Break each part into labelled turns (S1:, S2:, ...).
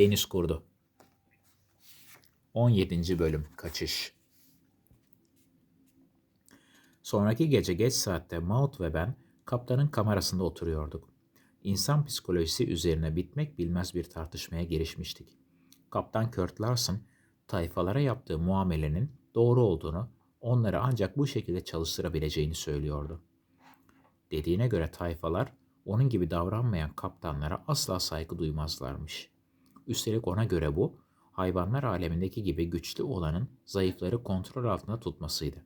S1: Deniz kurdu. 17. bölüm Kaçış Sonraki gece geç saatte Maud ve ben kaptanın kamerasında oturuyorduk. İnsan psikolojisi üzerine bitmek bilmez bir tartışmaya girişmiştik. Kaptan Kurt Larson, tayfalara yaptığı muamelenin doğru olduğunu, onları ancak bu şekilde çalıştırabileceğini söylüyordu. Dediğine göre tayfalar, onun gibi davranmayan kaptanlara asla saygı duymazlarmış. Üstelik ona göre bu, hayvanlar alemindeki gibi güçlü olanın zayıfları kontrol altında tutmasıydı.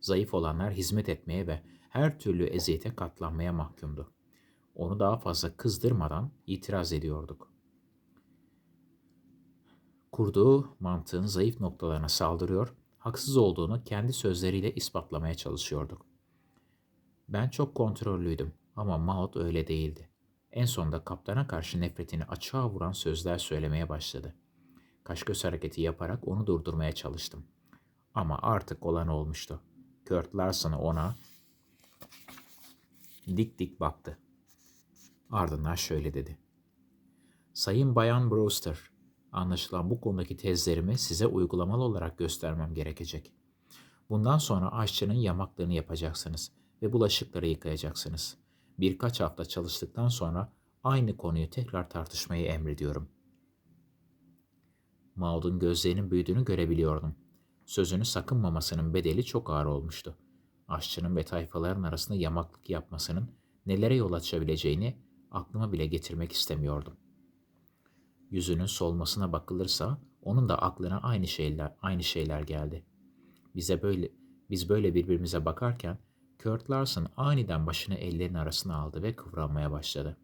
S1: Zayıf olanlar hizmet etmeye ve her türlü eziyete katlanmaya mahkumdu. Onu daha fazla kızdırmadan itiraz ediyorduk. Kurduğu mantığın zayıf noktalarına saldırıyor, haksız olduğunu kendi sözleriyle ispatlamaya çalışıyorduk. Ben çok kontrollüydüm ama Maud öyle değildi. En sonunda kaptana karşı nefretini açığa vuran sözler söylemeye başladı. Kaş göz hareketi yaparak onu durdurmaya çalıştım. Ama artık olan olmuştu. Kurt Larson ona dik dik baktı. Ardından şöyle dedi. Sayın Bayan Brewster, anlaşılan bu konudaki tezlerimi size uygulamalı olarak göstermem gerekecek. Bundan sonra aşçının yamaklarını yapacaksınız ve bulaşıkları yıkayacaksınız. Birkaç hafta çalıştıktan sonra aynı konuyu tekrar tartışmayı emrediyorum. Maud'un gözlerinin büyüdüğünü görebiliyordum. Sözünü sakınmamasının bedeli çok ağır olmuştu. Aşçının ve tayfaların arasında yamaklık yapmasının nelere yol açabileceğini aklıma bile getirmek istemiyordum. Yüzünün solmasına bakılırsa onun da aklına aynı şeyler aynı şeyler geldi. Bize böyle biz böyle birbirimize bakarken Kurt Larson aniden başını ellerinin arasına aldı ve kıvranmaya başladı.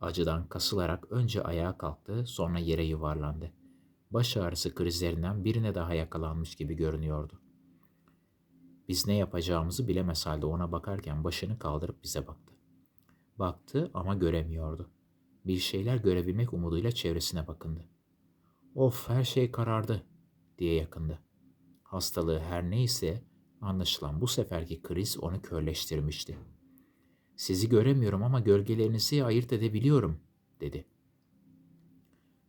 S1: Acıdan kasılarak önce ayağa kalktı, sonra yere yuvarlandı. Baş ağrısı krizlerinden birine daha yakalanmış gibi görünüyordu. Biz ne yapacağımızı bilemez halde ona bakarken başını kaldırıp bize baktı. Baktı ama göremiyordu. Bir şeyler görebilmek umuduyla çevresine bakındı. Of her şey karardı diye yakındı. Hastalığı her neyse anlaşılan bu seferki kriz onu körleştirmişti. Sizi göremiyorum ama gölgelerinizi ayırt edebiliyorum dedi.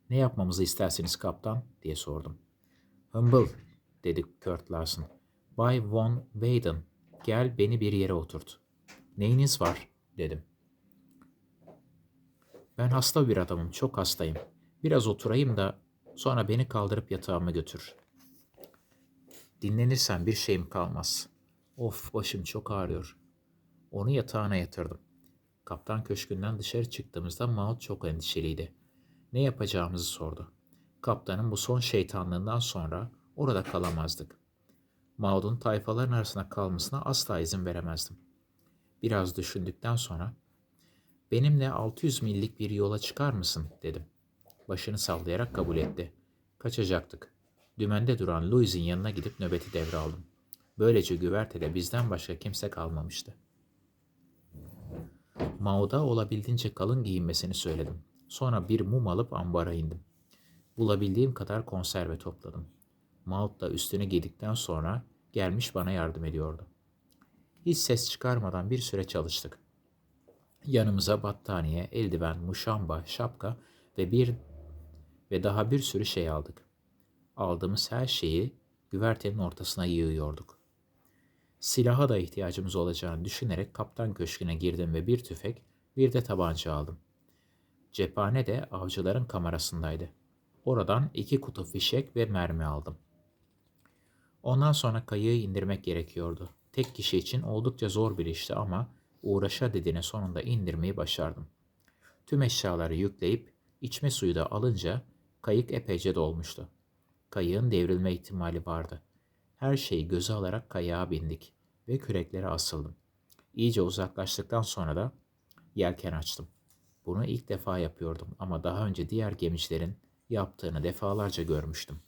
S1: Ne yapmamızı istersiniz kaptan diye sordum. Humble dedi Kurt Larson. Bay Von Weyden gel beni bir yere oturt. Neyiniz var dedim. Ben hasta bir adamım, çok hastayım. Biraz oturayım da sonra beni kaldırıp yatağıma götür. Dinlenirsen bir şeyim kalmaz. Of başım çok ağrıyor. Onu yatağına yatırdım. Kaptan köşkünden dışarı çıktığımızda Maud çok endişeliydi. Ne yapacağımızı sordu. Kaptanın bu son şeytanlığından sonra orada kalamazdık. Maud'un tayfaların arasında kalmasına asla izin veremezdim. Biraz düşündükten sonra benimle 600 millik bir yola çıkar mısın dedim. Başını sallayarak kabul etti. Kaçacaktık. Dümende duran Louis'in yanına gidip nöbeti devraldım. Böylece güvertede bizden başka kimse kalmamıştı. Maud'a olabildiğince kalın giyinmesini söyledim. Sonra bir mum alıp ambara indim. Bulabildiğim kadar konserve topladım. Maud da üstünü giydikten sonra gelmiş bana yardım ediyordu. Hiç ses çıkarmadan bir süre çalıştık. Yanımıza battaniye, eldiven, muşamba, şapka ve bir ve daha bir sürü şey aldık. Aldığımız her şeyi güvertenin ortasına yığıyorduk. Silaha da ihtiyacımız olacağını düşünerek kaptan köşküne girdim ve bir tüfek, bir de tabanca aldım. Cephane de avcıların kamerasındaydı. Oradan iki kutu fişek ve mermi aldım. Ondan sonra kayığı indirmek gerekiyordu. Tek kişi için oldukça zor bir işti ama uğraşa dediğine sonunda indirmeyi başardım. Tüm eşyaları yükleyip içme suyu da alınca kayık epeyce dolmuştu. Kayığın devrilme ihtimali vardı. Her şeyi göze alarak kayığa bindik ve küreklere asıldım. İyice uzaklaştıktan sonra da yelken açtım. Bunu ilk defa yapıyordum ama daha önce diğer gemicilerin yaptığını defalarca görmüştüm.